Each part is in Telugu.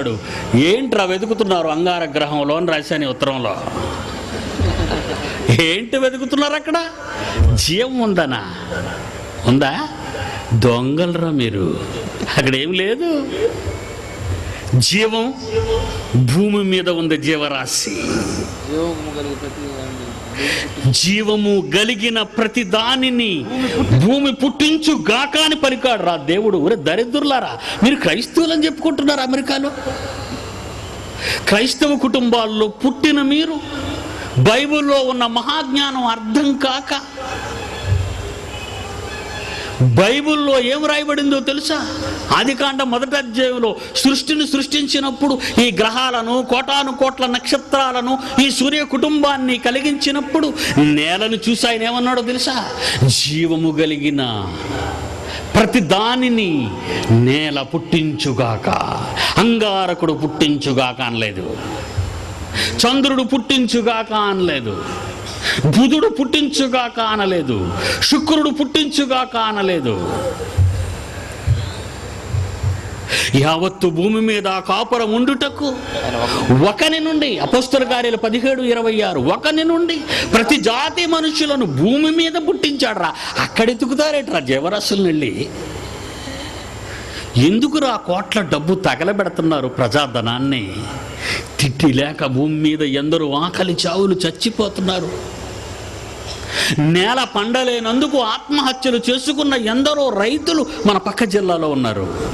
అన్నాడు ఏంట్రా వెతుకుతున్నారు అంగార గ్రహంలో అని రాశాను ఉత్తరంలో. ఏంటి వెతుకుతున్నారు అక్కడ? జీవం ఉందనా? ఉందా? దొంగలరా మీరు. అక్కడ ఏం లేదు. జీవం భూమి మీద ఉంది జీవరాశి. జీవము ప్రతి గలిగిన ప్రతి దానిని భూమి పుట్టించు గాక అని పలికాడు రా దేవుడు. ఒరే దరిద్రులారా మీరు క్రైస్తవులని చెప్పుకుంటున్నారు అమెరికాలో? క్రైస్తవ కుటుంబాల్లో పుట్టిన మీరు బైబిల్లో ఉన్న మహాజ్ఞానం అర్థం కాక బైబిల్లో ఏం రాయబడిందో తెలుసా? ఆదికాండ మొదటి అధ్యాయంలో సృష్టిని సృష్టించినప్పుడు ఈ గ్రహాలను కోటాను కోట్ల నక్షత్రాలను ఈ సూర్య కుటుంబాన్ని కలిగించినప్పుడు నేలను చూసి ఆయన ఏమన్నాడో తెలుసా? జీవము కలిగిన ప్రతి దానిని నేల పుట్టించుగాక అంగారకుడు పుట్టించుగాక అనలేదు. చంద్రుడు పుట్టించుగాక అనలేదు. బుధుడు పుట్టించుగా కానలేదు శుక్రుడు పుట్టించుగా కానలేదు యావత్తు భూమి మీద కాపురం ఉండుటకు ఒకని నుండి అపస్తుల కార్యాలు పదిహేడు ఇరవై ఆరు ఒకని నుండి ప్రతి జాతి మనుషులను భూమి మీద పుట్టించాడు రా అక్కడ ఎత్తుకుతారేట్రా జీవరాశులను వెళ్ళి? ఎందుకురా కోట్ల డబ్బు తగలబెడుతున్నారు ప్రజాధనాన్ని? తిట్టి లేక భూమి మీద ఎందరో ఆకలి చావులు చచ్చిపోతున్నారు. నేల పండలేనందుకు ఆత్మహత్యలు చేసుకున్న ఎందరో రైతులు మన పక్క జిల్లాలో ఉన్నారు.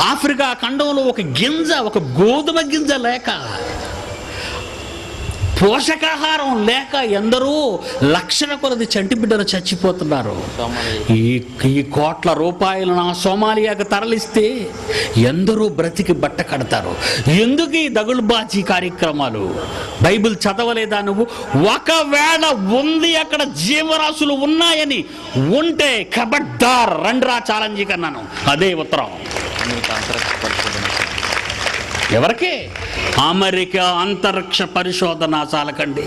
ఆఫ్రికా ఖండంలో ఒక గింజ ఒక గోధుమ గింజ లేక పోషకాహారం లేక ఎందరో లక్షల కొలది చంటి బిడ్డలు చచ్చిపోతున్నారు. ఈ ఈ కోట్ల రూపాయలను ఆ సోమాలియాకు తరలిస్తే ఎందరో బ్రతికి బట్ట కడతారు. ఎందుకు ఈ దగులుబాజీ కార్యక్రమాలు? బైబిల్ చదవలేదా నువ్వు? ఒకవేళ ఉంది అక్కడ జీవరాశులు ఉన్నాయని ఉంటే ఖబర్దార్ రండ్రా ఛాలెంజ్ కన్నాను. అదే ఉత్తరం. ఎవరికి? అమెరికా అంతరిక్ష పరిశోధన చాలకండి